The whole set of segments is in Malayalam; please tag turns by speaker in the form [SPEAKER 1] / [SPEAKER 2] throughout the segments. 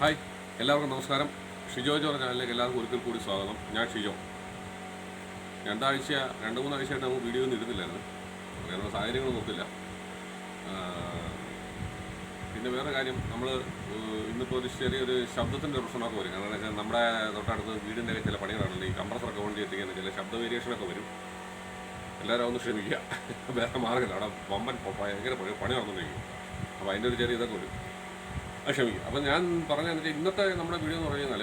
[SPEAKER 1] ഹായ് എല്ലാവർക്കും നമസ്കാരം. ഷിജോ ജോർജ് ചാനലിലേക്ക് എല്ലാവർക്കും ഒരിക്കൽ കൂടി സ്വാഗതം. ഞാൻ ഷിജോ. രണ്ടാഴ്ച രണ്ട് മൂന്നാഴ്ചയായിട്ട് നമുക്ക് വീഡിയോ ഒന്നും ഇടുന്നില്ലായിരുന്നു. വേറെ സാഹചര്യങ്ങളൊന്നും ഒത്തില്ല പിന്നെ വേറെ കാര്യം നമ്മൾ ഇന്നിപ്പോൾ ഒരു ചെറിയൊരു ശബ്ദത്തിന്റെ പ്രശ്നമൊക്കെ വരും. കാരണം വെച്ചാൽ നമ്മുടെ തൊട്ടടുത്ത് വീടിന്റെ ചില പണികളാണല്ലോ ഈ കമ്പ്രസറൊക്കെ കൊണ്ട് എത്തിക്കുന്ന ചില ശബ്ദ വേരിയേഷനൊക്കെ വരും. എല്ലാവരും ഒന്ന് ക്ഷമിക്കുക. വേറെ മാർഗമില്ല. അവിടെ വമ്പൻ ഭയങ്കര പണി പണി നടന്നുകൊണ്ടിരിക്കും അപ്പോൾ അതിന്റെ ഒരു ചെറിയ ഇതൊക്കെ വരും. അത് ക്ഷമിക്കുക അപ്പം ഞാൻ പറഞ്ഞ ഇന്നത്തെ നമ്മുടെ വീഡിയോ എന്ന് പറഞ്ഞു കഴിഞ്ഞാൽ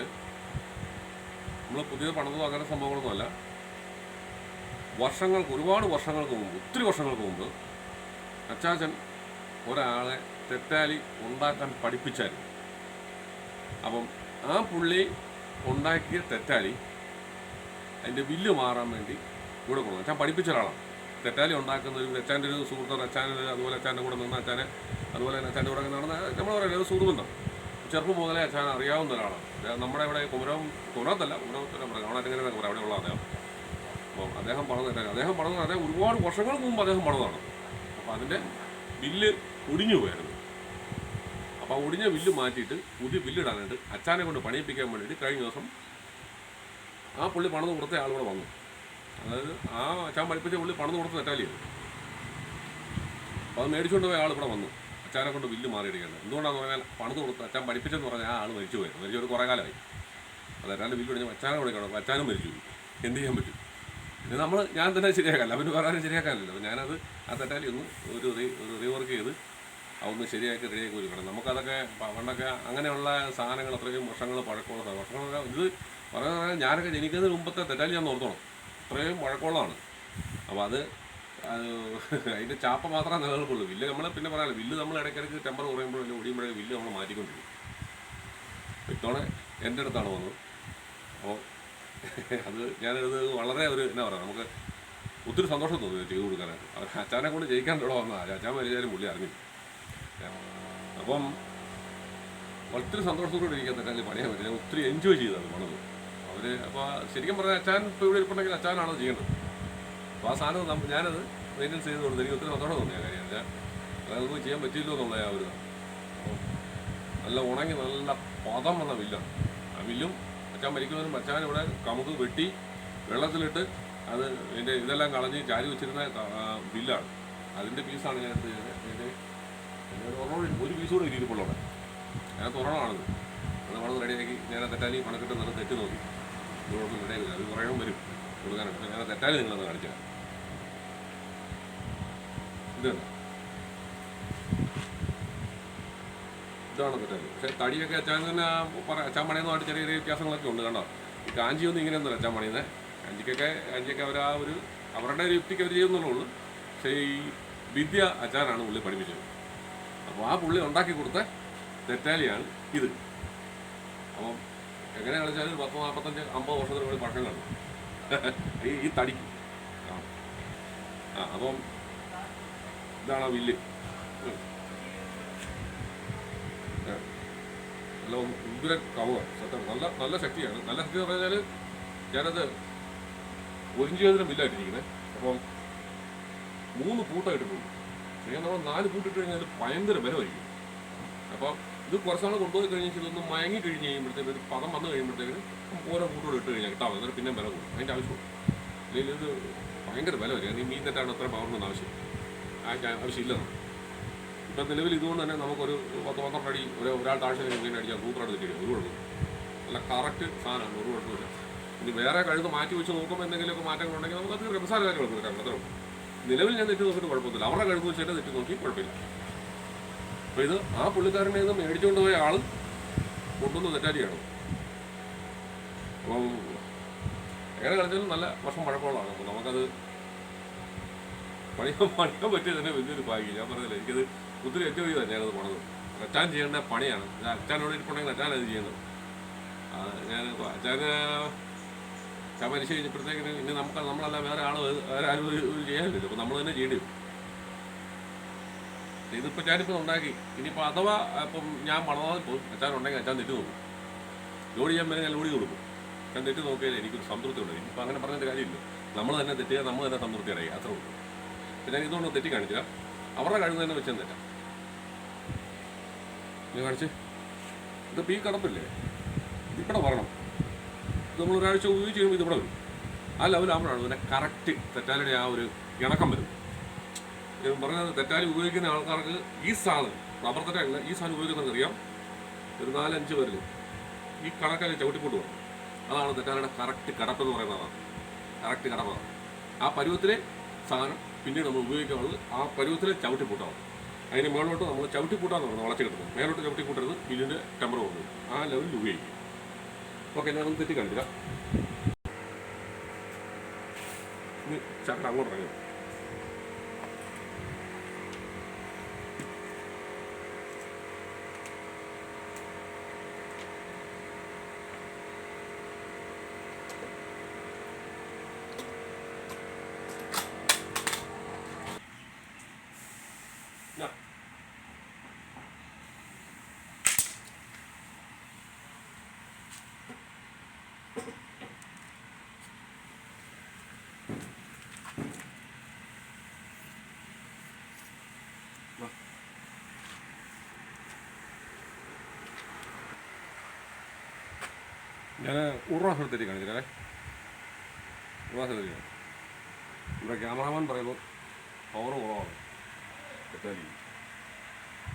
[SPEAKER 1] നമ്മൾ പുതിയത് പണിതോ അങ്ങനെ സംഭവങ്ങളൊന്നുമല്ല വർഷങ്ങൾക്ക് ഒരുപാട് വർഷങ്ങൾക്ക് മുമ്പ് ഒത്തിരി വർഷങ്ങൾക്ക് മുമ്പ് അച്ചാച്ചൻ ഒരാളെ തെറ്റാലി ഉണ്ടാക്കാൻ പഠിപ്പിച്ചായിരുന്നു. അപ്പം ആ പുള്ളി ഉണ്ടാക്കിയ തെറ്റാലി അതിന്റെ വില്ല് മാറാൻ വേണ്ടി ഇവിടെ കൊണ്ടു അച്ഛൻ പഠിപ്പിച്ച ഒരാളാണ്. തെറ്റാലി ഉണ്ടാക്കുന്ന ഒരു അച്ഛന്റെ ഒരു സുഹൃത്ത് അച്ഛൻ അതുപോലെ അച്ഛന്റെ കൂടെ നിന്ന് അച്ഛനെ അതുപോലെ തന്നെ കൂടെ നടന്ന നമ്മൾ പറയുന്നത് ഒരു സുഹൃത്തുണ്ടോ. ചെറുപ്പം മുതലേ അച്ഛൻ അറിയാവുന്ന ഒരാളാണ്. നമ്മുടെ ഇവിടെ കുമരം കുമരത്തല്ല കുമരത്തല്ല പറയാം കാണാറ്റിങ്ങനെ പറയാം അവിടെയുള്ള അദ്ദേഹം. അപ്പം അദ്ദേഹം പറഞ്ഞത് അദ്ദേഹം പറഞ്ഞത് അദ്ദേഹം ഒരുപാട് വർഷങ്ങൾക്ക് മുമ്പ് അദ്ദേഹം പറഞ്ഞതാണ്. അപ്പം അതിന്റെ ബില്ല് ഒടിഞ്ഞു പോയായിരുന്നു. അപ്പോൾ ഒടിഞ്ഞ ബില്ല് മാറ്റിയിട്ട് പുതിയ ബില്ലിടാനായിട്ട് അച്ഛനെ കൊണ്ട് പണിയിപ്പിക്കാൻ വേണ്ടിയിട്ട് കഴിഞ്ഞ ദിവസം ആ പുള്ളി പണിത് കൊടുത്ത ആളുകൂടെ വന്നു. അതായത് ആ അച്ഛൻ പഠിപ്പിച്ച പുള്ളി പണിത് കൊടുത്ത തെറ്റാലിയായിരുന്നു അപ്പോൾ അത് മേടിച്ചുകൊണ്ട് പോയ ആൾ ഇവിടെ വന്നു. അച്ഛനെ കൊണ്ട് വില്ല് മാറിയിടിക്കുന്നത് എന്തുകൊണ്ടാണെന്ന് പറഞ്ഞാൽ പണിത് കൊടുത്ത് അച്ഛൻ പഠിപ്പിച്ചെന്ന് പറഞ്ഞാൽ ആ ആൾ മരിച്ചു പോയത് മരിച്ചു ഒരു കുറേ കാലമായി. അത് അല്ലാണ്ട് വില്ല് പിടിച്ച് അച്ഛനെ കൊടുക്കണം. അച്ഛനും മരിച്ചു പോയി. എന്ത് ചെയ്യാൻ പറ്റും? പിന്നെ നമ്മൾ ഞാൻ തന്നെ ശരിയാക്കാല്ല അവന് ആരും ശരിയാക്കാനില്ല അപ്പോൾ ഞാനത് ആ തെറ്റാലി ഒന്ന് ഒരു റീ ഒരു റീവർക്ക് ചെയ്ത് അതൊന്ന് ശരിയാക്കി റെഡിയാക്കി കൊടുക്കണം നമുക്കതൊക്കെ പണ്ടൊക്കെ അങ്ങനെയുള്ള സാധനങ്ങൾ അത്രയും വർഷങ്ങൾ പഴക്കമുള്ള വർഷങ്ങളൊക്കെ ഇത് പറയുന്നത് ഞാനൊക്കെ ജനിക്കുന്നതിന് മുമ്പത്തെ തെറ്റാലി ഞാൻ ഓർത്തോണം അത്രയും പഴക്കമുള്ളതാണ്. അപ്പോൾ അത് അത് അതിന്റെ ചാപ്പ മാത്രമേ നിലനിൽക്കുള്ളൂ വില്ല് നമ്മൾ പിന്നെ പറയാമല്ലോ വില്ല് നമ്മൾ ഇടയ്ക്കിടയ്ക്ക് ടെമ്പർ കുറയുമ്പോഴും അല്ലെങ്കിൽ ഒടിയുമ്പോഴേ വില്ല് നമ്മൾ മാറ്റിക്കൊണ്ടിരിക്കും. ഇത്തവണ എന്റെ അടുത്താണ് വന്നത്. അപ്പോൾ അത് ഞാനത് വളരെ ഒരു എന്നാ പറയുക നമുക്ക് ഒത്തിരി സന്തോഷം തോന്നി ചെയ്ത് കൊടുക്കാനായിട്ട്. അവർ അച്ഛനെ കൊണ്ട് ജയിക്കാൻ ഇവിടെ വന്നതാണ് അച്ഛൻ മരിച്ചാലും പുള്ളി അറിഞ്ഞില്ല. അപ്പം ഒത്തിരി സന്തോഷത്തോടെ ഇരിക്കാൻ തന്നെ പണിയാൻ പറ്റില്ല ഒത്തിരി എൻജോയ് ചെയ്തത് പണത്. അവർ അപ്പോൾ ശരിക്കും പറഞ്ഞാൽ അച്ഛൻ ഇപ്പോൾ ഇവിടെ ഇരിപ്പുണ്ടെങ്കിൽ അച്ഛനാണ് ചെയ്യേണ്ടത്? അപ്പോൾ ആ സാധനം നമ്മ- ഞാനത് മെയിന്റെനൻസ് ചെയ്ത് കൊടുത്തു എനിക്ക് ഒത്തിരി സന്തോഷം തോന്നിയ കാര്യം. വെച്ചാൽ നമുക്ക് ചെയ്യാൻ പറ്റില്ലോ എന്നുള്ള ആ ഒരു നല്ല ഉണങ്ങി നല്ല പദം വന്ന വില്ലാണ്. ആ വില്ലും അച്ഛൻ മരിക്കുന്നതിനും അച്ഛൻ ഇവിടെ കമുക്ക് വെട്ടി വെള്ളത്തിലിട്ട് അത് എന്റെ ഇതെല്ലാം കളഞ്ഞ് ചാരി വെച്ചിരുന്ന വില്ലാണ്. അതിന്റെ പീസാണ് ഞാൻ എടുത്ത് എന്റെ ഒരെണ്ണം ഒരു പീസ് കൂടെ ഇരിക്കുമ്പോഴാണ് അതിനകത്ത് തുറണമാണത് അത് വളർന്ന് റെഡിയാക്കി ഞാൻ ആ തെറ്റാലി പണക്കിട്ട് നിന്ന് തെറ്റ് നോക്കി. ഇതോടൊപ്പം റെഡിയാക്കി അത് കുറേ വരും കൊടുക്കാനായിട്ട്. ഞാൻ തെറ്റാലി നിങ്ങളൊന്ന് കാണിച്ചു തരാം. ഇതാണ് ഇതാണ് പക്ഷേ തടിയൊക്കെ അച്ചാൻ തന്നെ പറയാം അച്ചാൻ പണിയുന്നതായിട്ട് ചെറിയ ചെറിയ വ്യത്യാസങ്ങളൊക്കെ ഉണ്ട് കണ്ടോ? ഈ കാഞ്ചിയൊന്നും ഇങ്ങനെയൊന്നുമല്ല അച്ചാൻ പണിയുന്നത് കാഞ്ചിക്കൊക്കെ കാഞ്ചിയൊക്കെ അവർ ആ ഒരു അവരുടെ ഒരു യുക്തിക്ക് അവർ ചെയ്യുന്നുള്ളൂ. പക്ഷേ ഈ വിദ്യ അച്ചാനാണ് പുള്ളി പഠിപ്പിച്ചത്. അപ്പോൾ ആ പുള്ളി ഉണ്ടാക്കി കൊടുത്ത തെറ്റാലിയാണ് ഇത്. അപ്പം എങ്ങനെ കളിച്ചാൽ ഒരു പത്ത് നാൽപ്പത്തഞ്ച് അമ്പത് വർഷത്തിന് വേണ്ടി പഴക്കം കാണും ഈ തടിക്ക്. ആ അപ്പം ഇതാണ് വില്ല്. നല്ല ഉഗ്ര കവ സത്യം. നല്ല നല്ല ശക്തിയാണ്. നല്ല ശക്തി എന്ന് പറഞ്ഞാൽ ഞാനത് ഒരിഞ്ച് ചെയ്തതിനും ബില്ലായിട്ടിരിക്കുന്നത് അപ്പം മൂന്ന് പൂട്ടായിട്ടുണ്ട് ശരിക്കും നമ്മൾ നാല് പൂട്ടിട്ട് കഴിഞ്ഞാൽ ഭയങ്കര ബലമായിരിക്കും. അപ്പോൾ ഇത് കുറച്ച് നാൾ കൊണ്ടുപോയി കഴിഞ്ഞാൽ ഇതൊന്ന് മയങ്ങി കഴിഞ്ഞ് കഴിയുമ്പോഴത്തേക്ക് പദം വന്നു കഴിയുമ്പോഴത്തേക്ക് ഓരോ കൂട്ടോട് ഇട്ട് കഴിഞ്ഞാൽ കിട്ടാം എന്നിട്ട് പിന്നെ ബലം കൂടും. അതിന്റെ ആവശ്യമുള്ളൂ അല്ലെങ്കിൽ ഇത് ഭയങ്കര ബലമായിരിക്കും. ഈ മീൻ തെറ്റാണ് അത്ര പവറിനൊന്നും ആവശ്യം ആവശ്യമില്ല. നമുക്ക് ഇപ്പം നിലവിൽ ഇതുകൊണ്ട് തന്നെ നമുക്കൊരു പത്ത് പന്ത്രണ്ട് അടി ഒരു ഒരാൾ താഴ്ച മീൻ അടിച്ചാൽ സൂപ്പറായിട്ട് തെറ്റില്ല ഒരു കുഴപ്പം നല്ല കറക്റ്റ് സാധനമാണ്. ഒരു കുഴപ്പമില്ല ഇനി വേറെ കഴുത്ത് മാറ്റി വെച്ച് നോക്കുമ്പോൾ എന്തെങ്കിലുമൊക്കെ മാറ്റങ്ങളുണ്ടെങ്കിൽ നമുക്ക് അത് നിസ്സാര കാര്യങ്ങൾ വരാം അത്രേ ഉള്ളൂ. നിലവിൽ ഞാൻ തെറ്റി നോക്കിയിട്ട് കുഴപ്പമൊന്നുമില്ല. അവരുടെ കഴുത്ത് വെച്ചിട്ട് തെറ്റി നോക്കി കുഴപ്പമില്ല. അപ്പോൾ ഇത് ആ പുള്ളിക്കാരനെ ഇത് മേടിച്ചുകൊണ്ട് പോയ ആൾ കൊണ്ടുവന്ന് തെറ്റാരിയാണ് അപ്പം എങ്ങനെ കളിച്ചാലും നല്ല വർഷം പഴക്കമുള്ളതാണ്. നമുക്കത് പണിയാൻ പണിയാൻ പറ്റിയത് തന്നെ വലിയൊരു ഭാഗ്യം ഞാൻ പറഞ്ഞില്ല എനിക്കത് ഒത്തിരി എൻജോയ് ചെയ്താണ് ഞാനത് പോണത്. അച്ചാൻ ചെയ്യേണ്ട പണിയാണ്. ഞാൻ അച്ഛനോട് ഇരിപ്പുണ്ടെങ്കിൽ അച്ചാൻ അത് ചെയ്യുന്നത് ഞാൻ അച്ചാന് ഞാൻ മരിച്ചു കഴിഞ്ഞപ്പോഴത്തേക്കിന് ഇനി നമുക്ക് നമ്മളല്ല വേറെ ആൾ വേറെ ആരും ഒരു ചെയ്യാനില്ല അപ്പോൾ നമ്മൾ തന്നെ ചെയ്യേണ്ടി വരും. ഇതിപ്പോൾ ഞാനിപ്പോൾ ഉണ്ടാക്കി. ഇനിയിപ്പോൾ അഥവാ ഇപ്പം ഞാൻ വളർന്നാൽ പോകും അച്ചാൻ ഉണ്ടെങ്കിൽ അച്ഛൻ തെറ്റ് നോക്കും. ലോഡ് ചെയ്യാൻ ഞാൻ ലോഡ് ചെയ്ത് കൊടുക്കും. ഞാൻ തെറ്റ് നോക്കിയാൽ എനിക്കൊരു സംതൃപ്തി ഉണ്ട് ഇനിയിപ്പോൾ അങ്ങനെ പറഞ്ഞിട്ട് കാര്യമില്ല. നമ്മൾ തന്നെ തെറ്റുക നമ്മൾ തന്നെ സംതൃപ്തി അടയുക. അത്രേ ഉള്ളൂ. പിന്നെ ഇതുകൊണ്ട് തെറ്റി കാണിച്ചില്ല അവരുടെ കഴിവ് തന്നെ വെച്ചാൽ തെറ്റാം നീ കാണിച്ച്. ഇതിപ്പോൾ ഈ കിടപ്പില്ലേ? ഇവിടെ വരണം. ഇത് നമ്മൾ ഒരാഴ്ച ഉപയോഗിച്ച് കഴിയുമ്പോൾ ഇതിവിടെ വരും. ആ ലെവലാകുമ്പോഴാണ് പിന്നെ കറക്റ്റ് തെറ്റാലിയുടെ ആ ഒരു ഇണക്കം വരും പറഞ്ഞത് തെറ്റാലി ഉപയോഗിക്കുന്ന ആൾക്കാർക്ക് ഈ സാധനം റബ്ബർ തെറ്റാലില്ല ഈ സാധനം ഉപയോഗിക്കുന്നവർക്ക് അറിയാം. ഒരു നാലഞ്ച് പേരിൽ ഈ കണക്കൊക്കെ ചവിട്ടിക്കൊണ്ട് പോകണം അതാണ് തെറ്റാലിയുടെ കറക്റ്റ് കടപ്പ് എന്ന് പറയുന്നതാണ് കറക്റ്റ് കടപ്പാണ് ആ പരുവത്തിലെ സാധനം പിന്നീട് നമ്മൾ ഉപയോഗിക്കാനുള്ളത് ആ പരുവത്തിലെ ചവിട്ടിപ്പൂട്ടാവും അതിന് മേളോട്ട് നമ്മൾ ചവിട്ടി പൂട്ടാന്ന് പറഞ്ഞു വളച്ച് കിട്ടുന്നത് മേലോട്ട് ചവിട്ടി കൂട്ടരുത് ഇതിന്റെ ടെമ്പർ പോകുന്നത് ആ ലെവലിൽ ഉപയോഗിക്കും. ഓക്കെ ഞാനൊന്ന് തെറ്റി കണ്ടില്ല ഇനി ചക്കട അങ്ങോട്ട് ഇറങ്ങി ഞാൻ ഉറ സ്ഥലത്തേക്ക് കാണിച്ചില്ലേ ഉറ സ്ഥലത്തേക്ക് ഇവിടെ ക്യാമറാമാൻ പറയുന്നു പവർ കുറവാണ്. തെറ്റാലി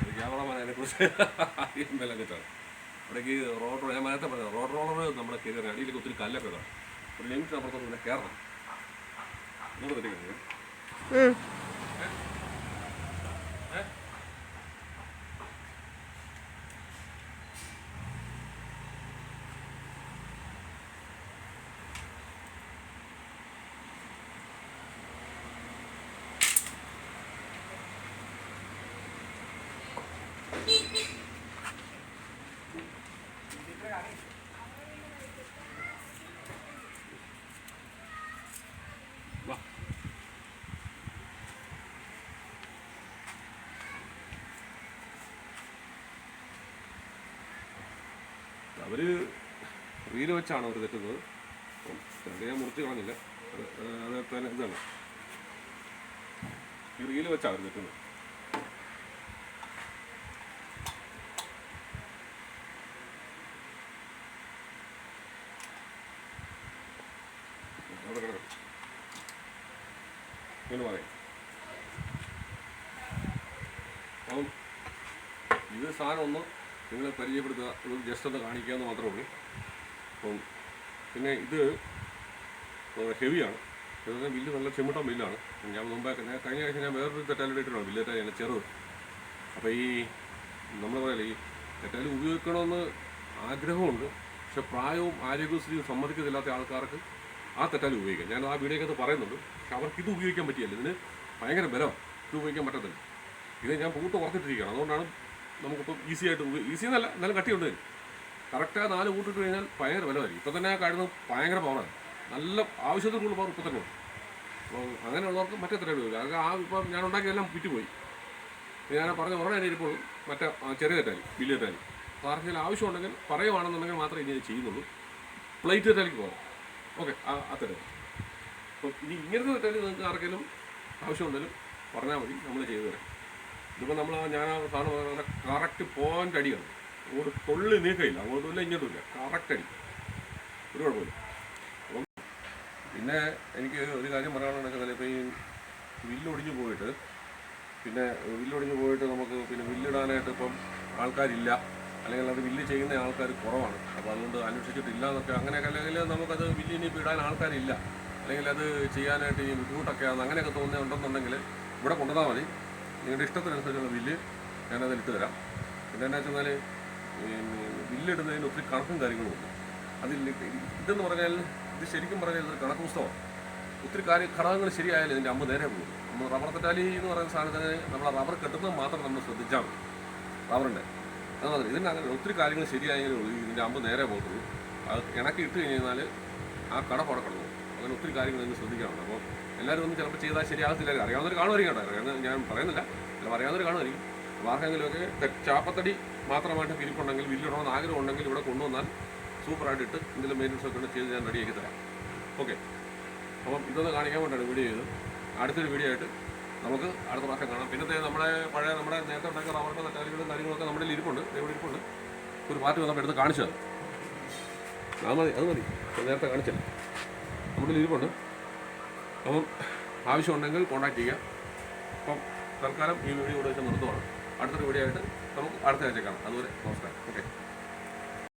[SPEAKER 1] ഒരു ക്യാമറമാൻ അതിനെക്കുറിച്ച് അറിയാൻ മേലെ കിട്ടാണ് ഇവിടേക്ക് റോഡ് ഞാൻ നേരത്തെ പറഞ്ഞത് റോഡ് റോളർ നമ്മുടെ കയറി അടിയിലേക്ക് ഒത്തിരി കല്ലൊക്കെ ഇടാം. ഒരു ലിമിറ്റ് അപ്പുറത്തോട്ട് പിന്നെ കയറണം. ഇങ്ങോട്ട് തെറ്റി അവർ റീൽ വെച്ചാണ് അവർ തെറ്റുന്നത്. അത് ഞാൻ മുറിച്ച് കളഞ്ഞില്ല അത് തന്നെ ഇതാണ്. ഈ റീൽ വെച്ചാണ് അവർ തെറ്റുന്നത്. ഇത് സാധനം ഒന്ന് നിങ്ങളെ പരിചയപ്പെടുത്തുക നിങ്ങൾക്ക് ജസ്റ്റ് ഒന്ന് കാണിക്കുക എന്ന് മാത്രമേ ഉള്ളൂ. അപ്പം പിന്നെ ഇത് ഹെവിയാണ്. ഇതൊക്കെ ബില്ല് നല്ല ചെമ്മിട്ടം ബില്ലാണ് ഞാൻ മുമ്പേ ഞാൻ കഴിഞ്ഞ ആഴ്ച ഞാൻ വേറൊരു തെറ്റാലിട്ട് ഇട്ടിട്ടുണ്ട് ബില്ല് എന്നെ ചെറുത്. അപ്പോൾ ഈ നമ്മൾ പറയാലേ ഈ തെറ്റാലി ഉപയോഗിക്കണമെന്ന് ആഗ്രഹമുണ്ട്. പക്ഷെ പ്രായവും ആരോഗ്യസ്ഥിതിയും സമ്മതിക്കത്തില്ലാത്ത ആൾക്കാർക്ക് ആ തെറ്റാലി ഉപയോഗിക്കാം. ഞാൻ ആ വീഡിയോക്കകത്ത് പറയുന്നുണ്ട്. പക്ഷെ അവർക്ക് ഇത് ഉപയോഗിക്കാൻ പറ്റിയല്ല. ഇതിന് ഭയങ്കര ബലം. ഇത് ഉപയോഗിക്കാൻ പറ്റത്തില്ല. ഇത് ഞാൻ പൂട്ട് ഉറച്ചിട്ടിരിക്കുകയാണ് അതുകൊണ്ടാണ് നമുക്കിപ്പോൾ ഈസി ആയിട്ട് ഈസി എന്നല്ല നല്ല കട്ടിയുണ്ട്. കറക്റ്റ് നാല് കൂട്ടിട്ട് കഴിഞ്ഞാൽ ഭയങ്കര ബലമായിരിക്കും ഇപ്പം തന്നെ ആ കാണുന്നത് ഭയങ്കര പവറാണ് നല്ല ആവശ്യത്തിൽ കൂടുതൽ പവർ ഇപ്പം തന്നെ അപ്പോൾ അങ്ങനെയുള്ളവർക്ക് മറ്റേ തെറ്റാലി ഉപയോഗിക്കാം അത് ആ ഇപ്പം ഞാൻ ഉണ്ടാക്കിയെല്ലാം വിറ്റുപോയി. ഞാൻ പറഞ്ഞ ഉറനെ ഇരിപ്പോൾ മറ്റേ ചെറിയ തെറ്റാലി വലിയ തെറ്റാലി. ആർക്കെങ്കിലും ആവശ്യമുണ്ടെങ്കിൽ പറയുവാണെന്നുണ്ടെങ്കിൽ മാത്രമേ ഇനി ചെയ്യുന്നുള്ളൂ. പ്ലേറ്റ് തെറ്റാലിക്ക് പോകാം. ഓക്കെ ആ തെറ്റാലി അപ്പോൾ ഇനി ഇങ്ങനത്തെ തെറ്റാലി നിങ്ങൾക്ക് ആർക്കെങ്കിലും ആവശ്യമുണ്ടെങ്കിലും പറഞ്ഞാൽ മതി. നമ്മൾ ചെയ്തു തരാം. ഇതിപ്പോൾ നമ്മൾ ഞാൻ ആ സാധനം കറക്റ്റ് പോയിന്റ് അടിയാണ്. ഒരു തൊള്ളി ഇല്ല ഇങ്ങോട്ടും ഇല്ല. കറക്റ്റ് അടി. ഒരു കുഴപ്പമില്ല. അപ്പം പിന്നെ എനിക്ക് ഒരു കാര്യം പറയാനുണ്ടെങ്കിൽ ഇപ്പോൾ ഈ വില്ലൊടിഞ്ഞു പോയിട്ട് പിന്നെ വില്ലൊടിഞ്ഞു പോയിട്ട് നമുക്ക് പിന്നെ വില്ലിടാനായിട്ട് ഇപ്പം ആൾക്കാരില്ല. അല്ലെങ്കിൽ അത് വില്ല് ചെയ്യുന്ന ആൾക്കാർ കുറവാണ്. അപ്പോൾ അതുകൊണ്ട് അന്വേഷിച്ചിട്ടില്ല എന്നൊക്കെ അങ്ങനെയൊക്കെ അല്ലെങ്കിൽ നമുക്കത് വില്ല് ഇനി ഇടാൻ ആൾക്കാരില്ല. അല്ലെങ്കിൽ അത് ചെയ്യാനായിട്ട് ഈ ബുദ്ധിമുട്ടൊക്കെയാണ് അങ്ങനെയൊക്കെ തോന്നുന്നുണ്ടെന്നുണ്ടെങ്കിൽ ഇവിടെ കൊണ്ടുവന്നാൽ മതി. നിങ്ങളുടെ ഇഷ്ടത്തിനനുസരിച്ചുള്ള ബില്ല് ഞാനതിൽ ഇട്ട് തരാം. പിന്നെ എന്നാ വെച്ചാൽ ബില്ലിടുന്നതിന് ഒത്തിരി കണക്കും കാര്യങ്ങളും ഉണ്ട്. അതിൽ ഇതെന്ന് പറഞ്ഞാൽ ഇത് ശരിക്കും പറഞ്ഞാൽ ഇതൊരു കണക്ക് പുസ്തകമാണ്. ഒത്തിരി കാര്യ ഘടകങ്ങൾ ശരിയായാലും ഇതിന്റെ അമ്മ നേരെ പോകും നമ്മൾ റബ്ബർ തെറ്റാലി എന്ന് പറയുന്ന സാധനത്തിന് നമ്മൾ റബ്ബർ കെട്ടുന്നത് മാത്രം നമ്മൾ ശ്രദ്ധിച്ചാൽ മതി. റബ്ബറിന്റെ അത് മാത്രം ഇതിന്റെ അങ്ങനെ ഒത്തിരി കാര്യങ്ങൾ ശരിയായെങ്കിലും ഇതിന്റെ അമ്പ് നേരെ പോകത്തുള്ളൂ. അത് ഇണക്കി ഇട്ട് കഴിഞ്ഞാൽ ആ കട അവിടെ അങ്ങനെ ഒത്തിരി കാര്യങ്ങൾ നിങ്ങൾ ശ്രദ്ധിക്കാറുണ്ട്. അപ്പോൾ എല്ലാവരും ഒന്നും ചിലപ്പോൾ ചെയ്താൽ ശരിയാകത്തില്ല അറിയാവുന്നവർ കാണുമായിരിക്കും കേട്ടോ. അറിയാവുന്ന ഞാൻ പറയുന്നില്ല. ചിലപ്പോൾ അറിയാവുന്നവർ കാണുമായിരിക്കും. അപ്പോൾ ആർക്കെങ്കിലുമൊക്കെ ചാപ്പത്തടി മാത്രമായിട്ട് പിരിപ്പുണ്ടെങ്കിൽ വില്ലിടണമെന്ന് ആഗ്രഹം ഉണ്ടെങ്കിൽ ഇവിടെ കൊണ്ടുവന്നാൽ സൂപ്പറായിട്ട് ഇട്ട് എന്തെങ്കിലും മെയിന്റെനൻസ് ഒക്കെ ചെയ്ത് ഞാൻ റെഡിയാക്കി തരാം. ഓക്കെ. അപ്പം ഇതൊന്ന് കാണിക്കാൻ വേണ്ടിയാണ് വീഡിയോ ചെയ്ത് അടുത്തൊരു വീഡിയോ ആയിട്ട് നമുക്ക് അടുത്ത പ്രാവശ്യം കാണാം. പിന്നത്തെ നമ്മുടെ പഴയ നമ്മുടെ നേരത്തെ ഉണ്ടാക്കിയ റബ്ബറിന്റെ തട്ടാലികളും കാര്യങ്ങളൊക്കെ നമ്മുടെ ഇരിപ്പുണ്ട്. ഇവിടെ ഇരിപ്പുണ്ട്. ഒരു പാർട്ടി വന്നപ്പോൾ എടുത്ത് കാണിച്ചത് അത് മതി. അത് മതി. നേരത്തെ കാണിച്ചല്ലേ. നമ്മുടെ ഇരിപ്പുണ്ട്. അപ്പം ആവശ്യമുണ്ടെങ്കിൽ കോൺടാക്ട് ചെയ്യാം. അപ്പം തൽക്കാലം ഈ വീഡിയോ ഇവിടെ വെച്ച് നിർത്തുവാണ്. അടുത്തൊരു വീഡിയോ ആയിട്ട് നമുക്ക് അടുത്ത ആഴ്ച കാണാം. അതുവരെ നമസ്കാരം. ഓക്കെ.